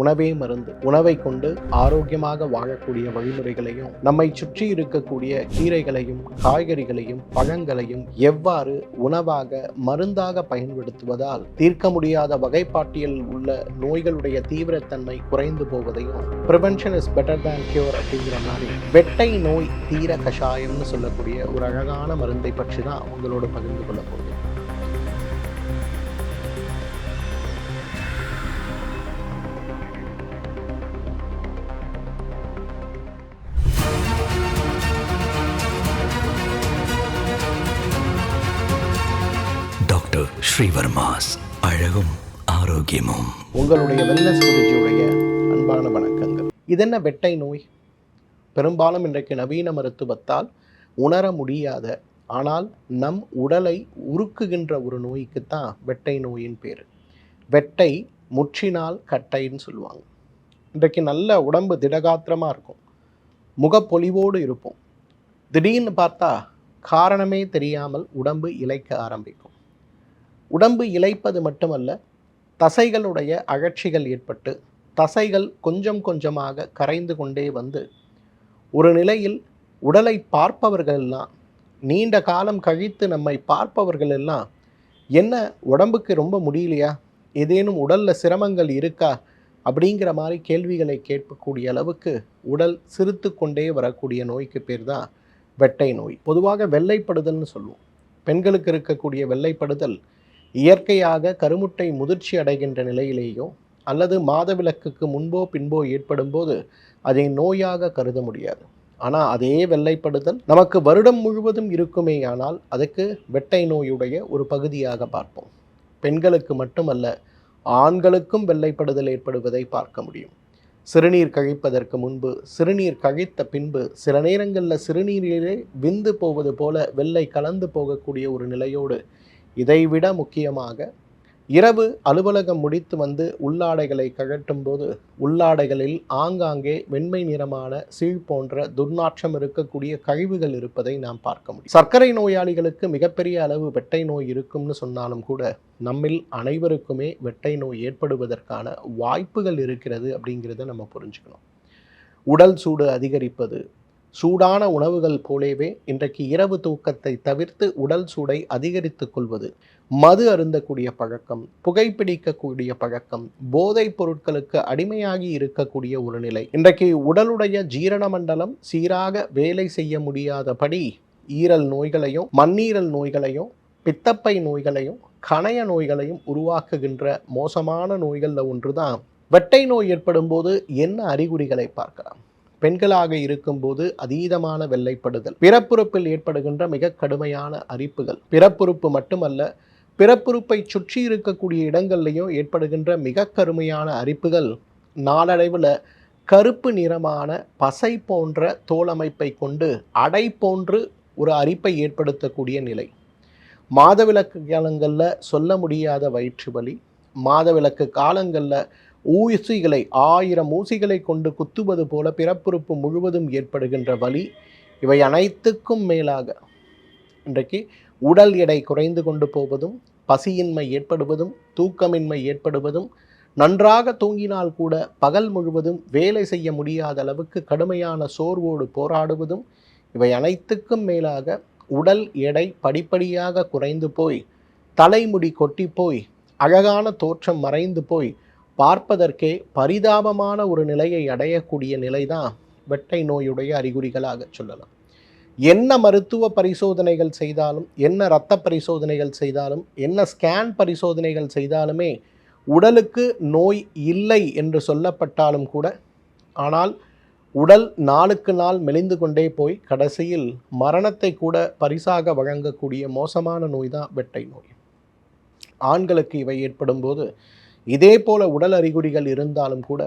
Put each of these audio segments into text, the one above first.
உணவே மருந்து. உணவை கொண்டு ஆரோக்கியமாக வாழக்கூடிய வழிமுறைகளையும் நம்மை சுற்றி இருக்கக்கூடிய கீரைகளையும் காய்கறிகளையும் பழங்களையும் எவ்வாறு உணவாக மருந்தாக பயன்படுத்துவதால் தீர்க்க முடியாத வகைப்பாட்டியல் உள்ள நோய்களுடைய தீவிரத்தன்மை குறைந்து போவதையும் prevention is better than cure அப்படிங்கிற மாதிரி வெட்டை நோய் தீர கஷாயம்னு சொல்லக்கூடிய ஒரு அழகான மருந்தை பற்றி தான் உங்களோடு பகிர்ந்து கொள்ள போகிறேன். ஸ்ரீவர்மாஸ் அழகும் ஆரோக்கியமும். உங்களுடைய வெல்னஸ் குருஜியுடைய அன்பான வணக்கங்கள். இதென்ன வெட்டை நோய்? பெரும்பாலும் இன்றைக்கு நவீன மருத்துவத்தால் உணர முடியாத ஆனால் நம் உடலை உருக்குகின்ற ஒரு நோய்க்குத்தான் வெட்டை நோயின் பேர். வெட்டை முற்றினால் கட்டைன்னு சொல்லுவாங்க. இன்றைக்கு நல்ல உடம்பு திடகாத்திரமாக இருக்கும். முகப்பொலிவோடு இருப்போம். திடீர்னு பார்த்தா காரணமே தெரியாமல் உடம்பு இழைக்க ஆரம்பிக்கும். உடம்பு இழைப்பது மட்டுமல்ல தசைகளுடைய அழற்சிகள் ஏற்பட்டு தசைகள் கொஞ்சம் கொஞ்சமாக கரைந்து கொண்டே வந்து ஒரு நிலையில் உடலை பார்ப்பவர்கள் எல்லாம் நீண்ட காலம் கழித்து நம்மை பார்ப்பவர்கள் எல்லாம் என்ன உடம்புக்கு ரொம்ப முடியலையா? ஏதேனும் உடலில் சிரமங்கள் இருக்கா? அப்படிங்கிற மாதிரி கேள்விகளை கேட்கக்கூடிய அளவுக்கு உடல் சிறுத்து கொண்டே வரக்கூடிய நோய்க்கு பேர் தான் வெட்டை நோய். பொதுவாக வெள்ளைப்படுதல்னு சொல்லுவோம். பெண்களுக்கு இருக்கக்கூடிய வெள்ளைப்படுதல் இயற்கையாக கருமுட்டை முதிர்ச்சி அடைகின்ற நிலையிலேயோ அல்லது மாதவிலக்குக்கு முன்போ பின்போ ஏற்படும் போது அதை நோயாக கருத முடியாது. ஆனால் அதே வெள்ளைப்படுதல் நமக்கு வருடம் முழுவதும் இருக்குமேயானால் அதுக்கு வெட்டை நோயுடைய ஒரு பகுதியாக பார்ப்போம். பெண்களுக்கு மட்டுமல்ல ஆண்களுக்கும் வெள்ளைப்படுதல் ஏற்படுவதை பார்க்க முடியும். சிறுநீர் கழிப்பதற்கு முன்பு சிறுநீர் கழித்த பின்பு சில நேரங்களில் சிறுநீரிலே விந்து போவது போல வெள்ளை கலந்து போகக்கூடிய ஒரு நிலையோடு இதைவிட முக்கியமாக இரவு அலுவலகம் முடித்து வந்து உள்ளாடைகளை கழட்டும் போது உள்ளாடைகளில் ஆங்காங்கே வெண்மை நிறமான சீழ் போன்ற துர்நாற்றம் இருக்கக்கூடிய கழிவுகள் இருப்பதை நாம் பார்க்க முடியும். சர்க்கரை நோயாளிகளுக்கு மிகப்பெரிய அளவு வெட்டை நோய் இருக்கும்னு சொன்னாலும் கூட நம்மில் அனைவருக்குமே வெட்டை நோய் ஏற்படுவதற்கான வாய்ப்புகள் இருக்கிறது அப்படிங்கிறத நம்ம புரிஞ்சுக்கணும். உடல் சூடு அதிகரிப்பது சூடான உணவுகள் போலவே இன்றைக்கு இரவு தூக்கத்தை தவிர்த்து உடல் சூடை அதிகரித்துக் கொள்வது மது அருந்தக்கூடிய பழக்கம் புகைப்பிடிக்கக்கூடிய பழக்கம் போதைப் பொருட்களுக்கு அடிமையாகி இருக்கக்கூடிய ஒரு நிலை. இன்றைக்கு உடலுடைய ஜீரண மண்டலம் சீராக வேலை செய்ய முடியாதபடி ஈரல் நோய்களையும் மண்ணீரல் நோய்களையும் பித்தப்பை நோய்களையும் கணைய நோய்களையும் உருவாக்குகின்ற மோசமான நோய்களில் ஒன்று தான் வெட்டை நோய் ஏற்படும் போது என்ன அறிகுறிகளை பார்க்கலாம்? பெண்களாக இருக்கும்போது அதீதமான வெள்ளைப்படுதல். பிறப்புறுப்பில் ஏற்படுகின்ற மிக கடுமையான அரிப்புகள். பிறப்புறுப்பு மட்டுமல்ல பிறப்புறுப்பை சுற்றி இருக்கக்கூடிய இடங்கள்லையும் ஏற்படுகின்ற மிக கருமையான அரிப்புகள். நாளடைவில் கருப்பு நிறமான பசை போன்ற தோலமைப்பை கொண்டு அடை போன்று ஒரு அரிப்பை ஏற்படுத்தக்கூடிய நிலை. மாதவிலக்கு காலங்களில் சொல்ல முடியாத வயிற்று வலி. மாதவிலக்கு காலங்களில் ஊசிகளை ஆயிரம் ஊசிகளை கொண்டு குத்துவது போல பிறப்புறுப்பு முழுவதும் ஏற்படுகின்ற வலி. இவை அனைத்துக்கும் மேலாக இன்றைக்கு உடல் எடை குறைந்து கொண்டு போவதும் பசியின்மை ஏற்படுவதும் தூக்கமின்மை ஏற்படுவதும் நன்றாக தூங்கினால் கூட பகல் முழுவதும் வேலை செய்ய முடியாத அளவுக்கு கடுமையான சோர்வோடு போராடுவதும் இவை அனைத்துக்கும் மேலாக உடல் எடை படிப்படியாக குறைந்து போய் தலைமுடி கொட்டி போய் அழகான தோற்றம் மறைந்து போய் பார்ப்பதற்கே பரிதாபமான ஒரு நிலையை அடையக்கூடிய நிலைதான் வெட்டை நோயுடைய அறிகுறிகளாக சொல்லலாம். என்ன மருத்துவ பரிசோதனைகள் செய்தாலும் என்ன இரத்த பரிசோதனைகள் செய்தாலும் என்ன ஸ்கேன் பரிசோதனைகள் செய்தாலுமே உடலுக்கு நோய் இல்லை என்று சொல்லப்பட்டாலும் கூட ஆனால் உடல் நாளுக்கு நாள் மெலிந்து கொண்டே போய் கடைசியில் மரணத்தை கூட பரிசாக வழங்கக்கூடிய மோசமான நோய் தான் வெட்டை நோய். ஆண்களுக்கு இவை ஏற்படும் போது இதே போல உடல் அறிகுறிகள் இருந்தாலும் கூட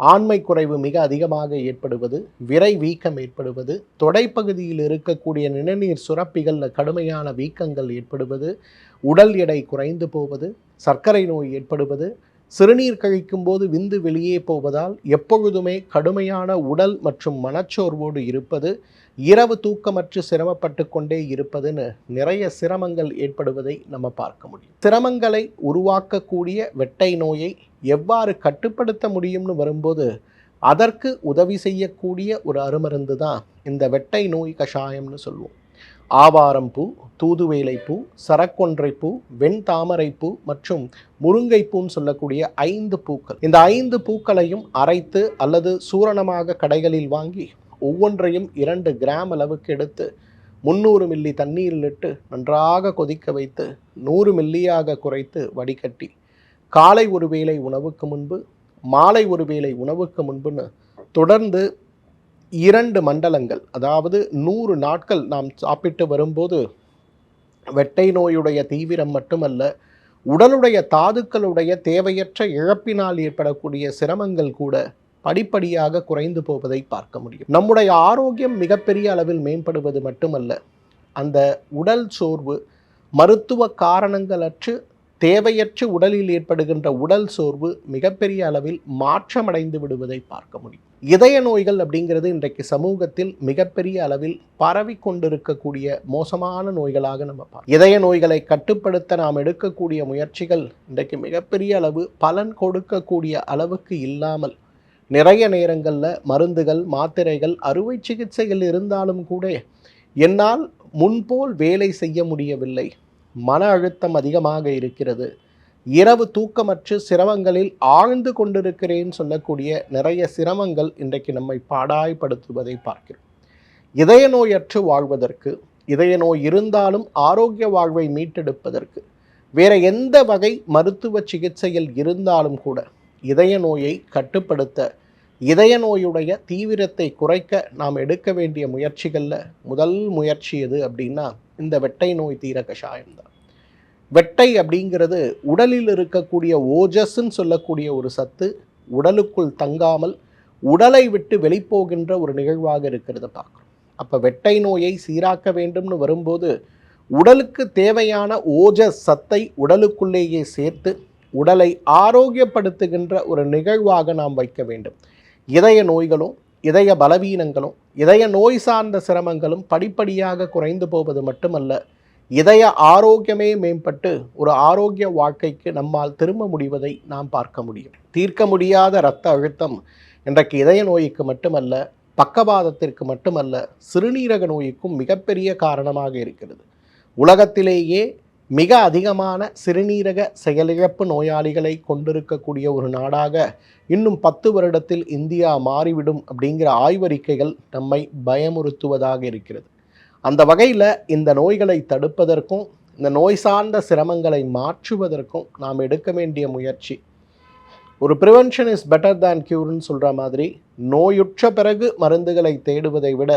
ஆண்மை குறைவு மிக அதிகமாக ஏற்படுவது விரை வீக்கம் ஏற்படுவது தொடைப்பகுதியில் இருக்கக்கூடிய நிணநீர் சுரப்பிகளில் கடுமையான வீக்கங்கள் ஏற்படுவது உடல் எடை குறைந்து போவது சர்க்கரை நோய் ஏற்படுவது சிறுநீர் கழிக்கும் போது விந்து வெளியே போவதால் எப்பொழுதுமே கடுமையான உடல் மற்றும் மனச்சோர்வோடு இருப்பது இரவு தூக்கமற்று சிரமப்பட்டு கொண்டே இருப்பதுன்னு நிறைய சிரமங்கள் ஏற்படுவதை நம்ம பார்க்க முடியும். சிரமங்களை உருவாக்கக்கூடிய வெட்டை நோயை எவ்வாறு கட்டுப்படுத்த முடியும்னு வரும்போது அதற்கு உதவி செய்யக்கூடிய ஒரு அருமருந்து தான் இந்த வெட்டை நோய் கஷாயம்னு சொல்லுவோம். ஆவாரம் பூ சரக்கொன்றைப்பூ வெண்தாமரைப்பூ சரக்கொன்றை பூ மற்றும் முருங்கைப்பூன்னு சொல்லக்கூடிய ஐந்து பூக்கள். இந்த ஐந்து பூக்களையும் அரைத்து அல்லது சூரணமாக கடைகளில் வாங்கி ஒவ்வொன்றையும் இரண்டு கிராம் அளவுக்கு எடுத்து முந்நூறு மில்லி தண்ணீரில் இட்டு நன்றாக கொதிக்க வைத்து நூறு மில்லியாக குறைத்து வடிகட்டி காலை ஒரு வேளை உணவுக்கு முன்பு மாலை ஒரு வேளை உணவுக்கு முன்புன்னு தொடர்ந்து இரண்டு மண்டலங்கள் அதாவது நூறு நாட்கள் நாம் சாப்பிட்டு வரும்போது வெட்டை நோயுடைய தீவிரம் மட்டுமல்ல உடலுடைய தாதுக்களுடைய தேவையற்ற இழப்பினால் ஏற்படக்கூடிய சிரமங்கள் கூட படிப்படியாக குறைந்து போவதை பார்க்க முடியும். நம்முடைய ஆரோக்கியம் மிகப்பெரிய அளவில் மேம்படுவது மட்டுமல்ல அந்த உடல் சோர்வு மருத்துவ காரணங்களற்று தேவையற்று உடலில் ஏற்படுகின்ற உடல் சோர்வு மிகப்பெரிய அளவில் மாற்றமடைந்து விடுவதை பார்க்க முடியும். இதய நோய்கள் அப்படிங்கிறது இன்றைக்கு சமூகத்தில் மிகப்பெரிய அளவில் பரவி கொண்டிருக்கக்கூடிய மோசமான நோய்களாக நம்ம பார்க்கிறோம். இதய நோய்களை கட்டுப்படுத்த நாம் எடுக்கக்கூடிய முயற்சிகள் இன்றைக்கு மிகப்பெரிய அளவு பலன் கொடுக்கக்கூடிய அளவுக்கு இல்லாமல் நிறைய நேரங்களில் மருந்துகள் மாத்திரைகள் அறுவை சிகிச்சைகள் இருந்தாலும் கூட என்னால் முன்போல் வேலை செய்ய முடியவில்லை. மன அழுத்தம் அதிகமாக இருக்கிறது. இரவு தூக்கமற்று சிரமங்களில் ஆழ்ந்து கொண்டிருக்கிறேன் சொல்லக்கூடிய நிறைய சிரமங்கள் இன்றைக்கு நம்மை பாடாய்படுத்துவதை பார்க்கிறோம். இதய நோயற்று வாழ்வதற்கு இதய நோய் இருந்தாலும் ஆரோக்கிய வாழ்வை மீட்டெடுப்பதற்கு வேற எந்த வகை மருத்துவ சிகிச்சையில் இருந்தாலும் கூட இதய நோயை கட்டுப்படுத்த இதய நோயுடைய தீவிரத்தை குறைக்க நாம் எடுக்க வேண்டிய முயற்சிகளில் முதல் முயற்சி எது அப்படின்னா இந்த வெட்டை நோய் தீர கஷாயம்தான் வெட்டை அப்படிங்கிறது உடலில் இருக்கக்கூடிய ஓஜஸ்ன்னு சொல்லக்கூடிய ஒரு சத்து உடலுக்குள் தங்காமல் உடலை விட்டு வெளிப்போகின்ற ஒரு நிகழ்வாக இருக்கிறத பார்க்குறோம். அப்போ வெட்டை நோயை சீராக்க வேண்டும்னு வரும்போது உடலுக்கு தேவையான ஓஜஸ் சத்தை உடலுக்குள்ளேயே சேர்த்து உடலை ஆரோக்கியப்படுத்துகின்ற ஒரு நிகழ்வாக நாம் வைக்க வேண்டும். இதய நோய்களும் இதய பலவீனங்களும் இதய நோய் சார்ந்த சிரமங்களும் படிப்படியாக குறைந்து போவது மட்டுமல்ல இதய ஆரோக்கியமே மேம்பட்டு ஒரு ஆரோக்கிய வாழ்க்கைக்கு நம்மால் திரும்ப முடிவதை நாம் பார்க்க முடியும். தீர்க்க முடியாத இரத்த அழுத்தம் இன்றைக்கு இதய நோய்க்கு மட்டுமல்ல பக்கவாதத்திற்கு மட்டுமல்ல சிறுநீரக நோய்க்கும் மிகப்பெரிய காரணமாக இருக்கிறது. உலகத்திலேயே மிக அதிகமான சிறுநீரக செயலிழப்பு நோயாளிகளை கொண்டிருக்கக்கூடிய ஒரு நாடாக இன்னும் பத்து வருடத்தில் இந்தியா மாறிவிடும் அப்படிங்கிற ஆய்வறிக்கைகள் நம்மை பயமுறுத்துவதாக இருக்கிறது. அந்த வகையில் இந்த நோய்களை தடுப்பதற்கும் இந்த நோய் சார்ந்த சிரமங்களை மாற்றுவதற்கும் நாம் எடுக்க வேண்டிய முயற்சி. ஒரு ப்ரிவென்ஷன் இஸ் பெட்டர் தேன் க்யூர்னு சொல்கிற மாதிரி நோயுற்ற பிறகு மருந்துகளை தேடுவதை விட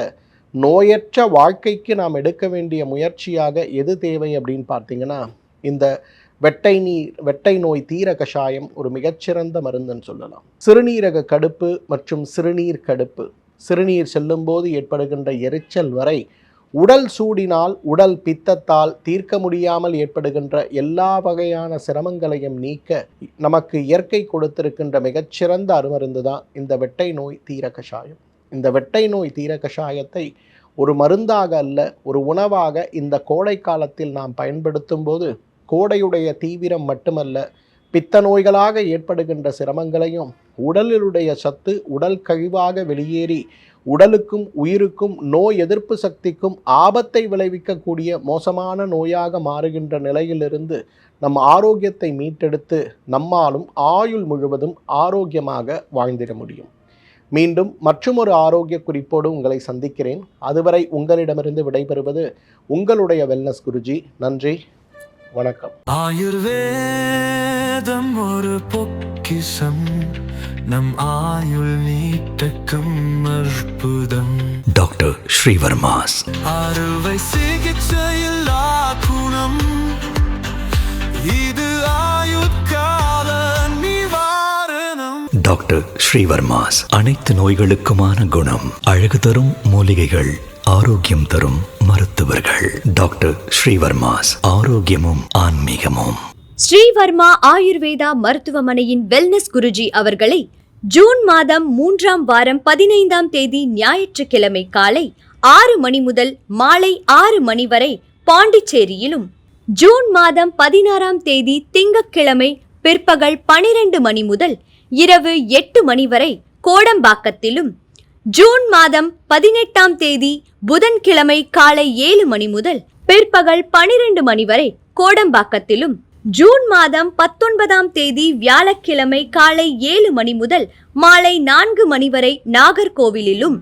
நோயற்ற வாழ்க்கைக்கு நாம் எடுக்க வேண்டிய முயற்சியாக எது தேவை அப்படின்னு பார்த்தீங்கன்னா இந்த வெட்டை நீர் வெட்டை நோய் தீர கஷாயம் ஒரு மிகச்சிறந்த மருந்துன்னு சொல்லலாம். சிறுநீரக கடுப்பு மற்றும் சிறுநீர் கடுப்பு. சிறுநீர் செல்லும்போது ஏற்படுகின்ற எரிச்சல் வரை உடல் சூடினால் உடல் பித்தத்தால் தீர்க்க முடியாமல் ஏற்படுகின்ற எல்லா வகையான சிரமங்களையும் நீக்க நமக்கு இயற்கை கொடுத்திருக்கின்ற மிகச்சிறந்த அருமருந்து தான் இந்த வெட்டை நோய் தீர கஷாயம் இந்த வெட்டை நோய் தீர கஷாயத்தை ஒரு மருந்தாக அல்ல ஒரு உணவாக இந்த கோடை காலத்தில் நாம் பயன்படுத்தும் போது கோடையுடைய தீவிரம் மட்டுமல்ல பித்த நோய்களாக ஏற்படுகின்ற சிரமங்களையும் உடலிலுடைய சத்து உடல் கழிவாக வெளியேறி உடலுக்கும் உயிருக்கும் நோய் எதிர்ப்பு சக்திக்கும் ஆபத்தை விளைவிக்கக்கூடிய மோசமான நோயாக மாறுகின்ற நிலையிலிருந்து நம் ஆரோக்கியத்தை மீட்டெடுத்து நம்மாலும் ஆயுள் முழுவதும் ஆரோக்கியமாக வாழ்ந்திட முடியும். மீண்டும் மற்றுமொரு ஆரோக்கிய குறிப்போடு உங்களை சந்திக்கிறேன். அதுவரை உங்களிடமிருந்து விடைபெறுவது உங்களுடைய வெல்னஸ் குருஜி. நன்றி வணக்கம். ஆயுர்வேதம் ஒரு பொக்கிசம் நம் ஆயுள் நீட்டக்கும் அற்புதம். டாக்டர் ஸ்ரீவர்மாஸ். அறுவை சிகிச்சையில்லா குணம். இது ஆயுட்கால நிவாரணம். டாக்டர் ஸ்ரீவர்மாஸ் அனைத்து நோய்களுக்குமான குணம். அழகு தரும் மூலிகைகள் ஆரோக்கியம் தரும் மருத்துவர்கள். டாக்டர் ஸ்ரீவர்மாஸ் ஆரோக்கியமும் ஆன்மீகமும். ஸ்ரீவர்மா ஆயுர்வேதா மருத்துவமனையின் வெல்னஸ் குருஜி அவர்களை ஜூன் மாதம் மூன்றாம் வாரம் பதினைந்தாம் தேதி ஞாயிற்றுக்கிழமை காலை ஆறு மணி முதல் மாலை ஆறு மணி வரை பாண்டிச்சேரியிலும். ஜூன் மாதம் பதினாறாம் தேதி திங்கட்கிழமை பிற்பகல் பனிரெண்டு மணி முதல் இரவு எட்டு மணி வரை கோடம்பாக்கத்திலும். ஜூன் மாதம் பதினெட்டாம் தேதி புதன்கிழமை காலை ஏழு மணி முதல் பிற்பகல் பனிரெண்டு மணி வரை கோடம்பாக்கத்திலும். ஜூன் மாதம் பத்தொன்பதாம் தேதி வியாழக்கிழமை காலை ஏழு மணி முதல் மாலை நான்கு மணி வரை நாகர்கோவிலிலும்.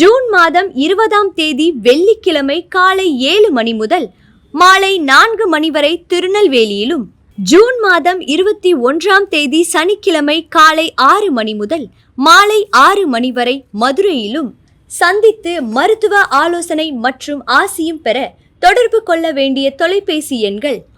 ஜூன் மாதம் இருபதாம் தேதி வெள்ளிக்கிழமை காலை ஏழு மணி முதல் மாலை நான்கு மணி வரை திருநெல்வேலியிலும். ஜூன் மாதம் இருபத்தி ஒன்றாம் தேதி சனிக்கிழமை காலை ஆறு மணி முதல் மாலை ஆறு மணி வரை மதுரையிலும். சந்தித்து மருத்துவ ஆலோசனை மற்றும் ஆசியும் பெற தொடர்பு கொள்ள வேண்டிய தொலைபேசி எண்கள்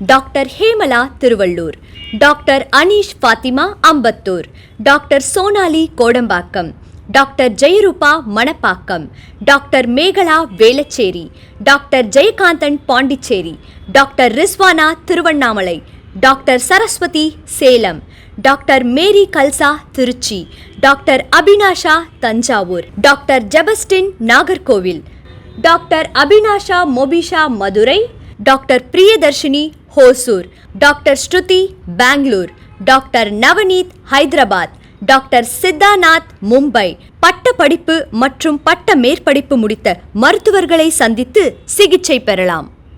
doctor Hemala Tiruvallur doctor Aneesh Fathima Ambattur doctor Sonali Kodambakkam doctor Jeyaruba Manapakkam doctor Megala Velachery doctor Jayakanthan Pondicherry doctor Rizwana Tiruvannamalai doctor Saraswathi Salem doctor Mary Kalsa Tiruchi doctor Abinasha Thanjavur doctor Jebastin Nagercoil doctor Abinasha Mobisha Madurai doctor Priyadharshini Hosur doctor Shruti Bangalore doctor Navneeth Hyderabad doctor Siddhanath Mumbai. பட்ட படிப்பு மற்றும் பட்ட மேற்படிப்பு முடித்த மருத்துவர்களை சந்தித்து சிகிச்சை பெறலாம்.